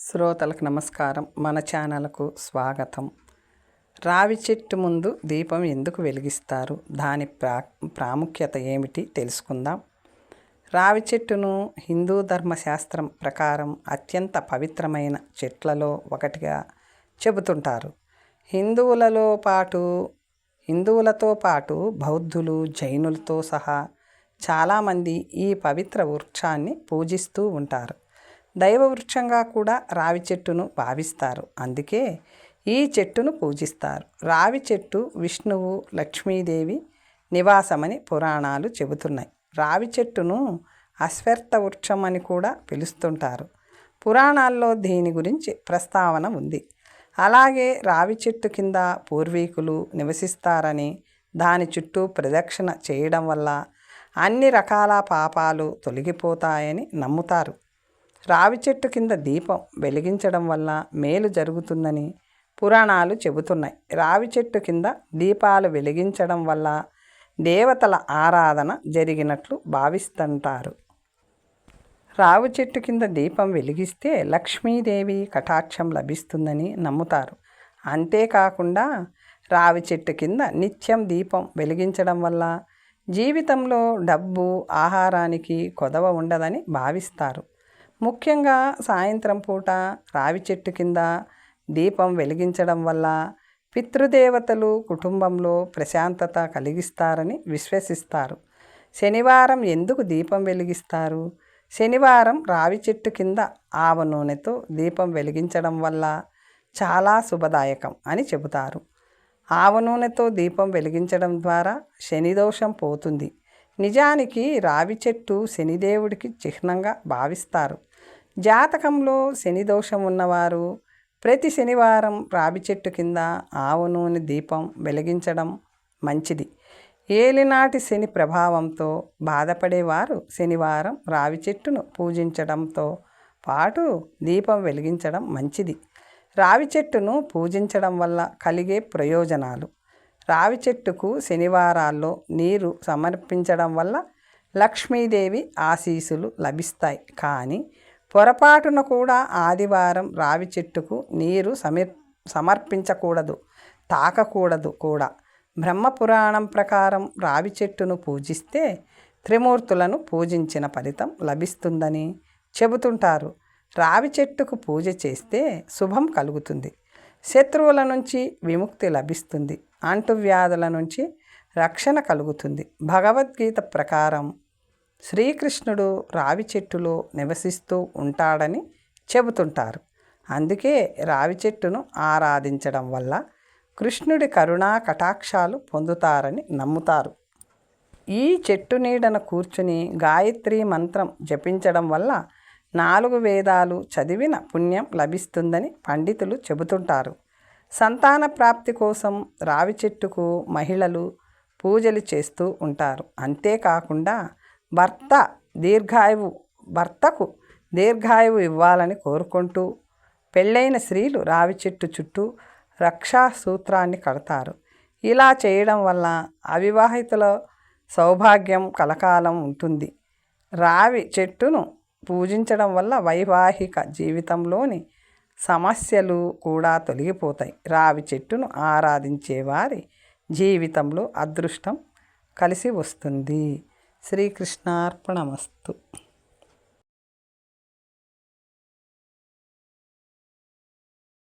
శ్రోతలకు నమస్కారం. మన ఛానల్కు స్వాగతం. రావి చెట్టు ముందు దీపం ఎందుకు వెలిగిస్తారు? దాని ప్రా ప్రాముఖ్యత ఏమిటి? తెలుసుకుందాం. రావి చెట్టును హిందూ ధర్మశాస్త్రం ప్రకారం అత్యంత పవిత్రమైన చెట్లలో ఒకటిగా చెబుతుంటారు. హిందువులలో పాటు హిందువులతో పాటు బౌద్ధులు జైనులతో సహా చాలామంది ఈ పవిత్ర వృక్షాన్ని పూజిస్తూ ఉంటారు. దైవవృక్షంగా కూడా రావి చెట్టును భావిస్తారు. అందుకే ఈ చెట్టును పూజిస్తారు. రావి చెట్టు విష్ణువు లక్ష్మీదేవి నివాసమని పురాణాలు చెబుతున్నాయి. రావి చెట్టును అశ్వర్థ వృక్షం అని కూడా పిలుస్తుంటారు. పురాణాల్లో దీని గురించి ప్రస్తావన ఉంది. అలాగే రావి చెట్టు కింద పూర్వీకులు నివసిస్తారని దాని చుట్టూ ప్రదక్షిణ చేయడం వల్ల అన్ని రకాల పాపాలు తొలగిపోతాయని నమ్ముతారు. రావి చెట్టు కింద దీపం వెలిగించడం వల్ల మేలు జరుగుతుందని పురాణాలు చెబుతున్నాయి. రావి చెట్టు కింద దీపాలు వెలిగించడం వల్ల దేవతల ఆరాధన జరిగినట్లు భావిస్తుంటారు. రావి చెట్టు కింద దీపం వెలిగిస్తే లక్ష్మీదేవి కటాక్షం లభిస్తుందని నమ్ముతారు. అంతేకాకుండా రావి చెట్టు కింద నిత్యం దీపం వెలిగించడం వల్ల జీవితంలో డబ్బు ఆహారానికి కొదవ ఉండదని భావిస్తారు. ముఖ్యంగా సాయంత్రం పూట రావి చెట్టు కింద దీపం వెలిగించడం వల్ల పితృదేవతలు కుటుంబంలో ప్రశాంతత కలిగిస్తారని విశ్వసిస్తారు. శనివారం ఎందుకు దీపం వెలిగిస్తారు? శనివారం రావి చెట్టు కింద ఆవ నూనెతో దీపం వెలిగించడం వల్ల చాలా శుభదాయకం అని చెబుతారు. ఆవ నూనెతో దీపం వెలిగించడం ద్వారా శనిదోషం పోతుంది. నిజానికి రావి చెట్టు శనిదేవుడికి చిహ్నంగా భావిస్తారు. జాతకంలో శని దోషం ఉన్నవారు ప్రతి శనివారం రావి చెట్టు కింద ఆవు నూనె దీపం వెలిగించడం మంచిది. ఏలినాటి శని ప్రభావంతో బాధపడేవారు శనివారం రావి చెట్టును పూజించడంతో పాటు దీపం వెలిగించడం మంచిది. రావి చెట్టును పూజించడం వల్ల కలిగే ప్రయోజనాలు. రావి చెట్టుకు శనివారాల్లో నీరు సమర్పించడం వల్ల లక్ష్మీదేవి ఆశీసులు లభిస్తాయి. కానీ పొరపాటున కూడా ఆదివారం రావి చెట్టుకు నీరు సమర్ సమర్పించకూడదు తాకకూడదు కూడా. బ్రహ్మపురాణం ప్రకారం రావి చెట్టును పూజిస్తే త్రిమూర్తులను పూజించిన ఫలితం లభిస్తుందని చెబుతుంటారు. రావి చెట్టుకు పూజ చేస్తే శుభం కలుగుతుంది. శత్రువుల నుంచి విముక్తి లభిస్తుంది. అంటువ్యాధుల నుంచి రక్షణ కలుగుతుంది. భగవద్గీత ప్రకారం శ్రీకృష్ణుడు రావి చెట్టులో నివసిస్తూ ఉంటాడని చెబుతుంటారు. అందుకే రావి చెట్టును ఆరాధించడం వల్ల కృష్ణుడి కరుణా కటాక్షాలు పొందుతారని నమ్ముతారు. ఈ చెట్టు నీడన కూర్చుని గాయత్రి మంత్రం జపించడం వల్ల నాలుగు వేదాలు చదివిన పుణ్యం లభిస్తుందని పండితులు చెబుతుంటారు. సంతాన ప్రాప్తి కోసం రావి చెట్టుకు మహిళలు పూజలు చేస్తూ ఉంటారు. అంతేకాకుండా భర్త దీర్ఘాయువు భర్తకు దీర్ఘాయువు ఇవ్వాలని కోరుకుంటూ పెళ్ళైన స్త్రీలు రావి చెట్టు చుట్టూ రక్షా సూత్రాన్ని కడతారు. ఇలా చేయడం వల్ల అవివాహితుల సౌభాగ్యం కలకాలం ఉంటుంది. రావి చెట్టును పూజించడం వల్ల వైవాహిక జీవితంలోని సమస్యలు కూడా తొలగిపోతాయి. రావి చెట్టును ఆరాధించే వారి జీవితంలో అదృష్టం కలిసి వస్తుంది. శ్రీకృష్ణార్పణమస్తు.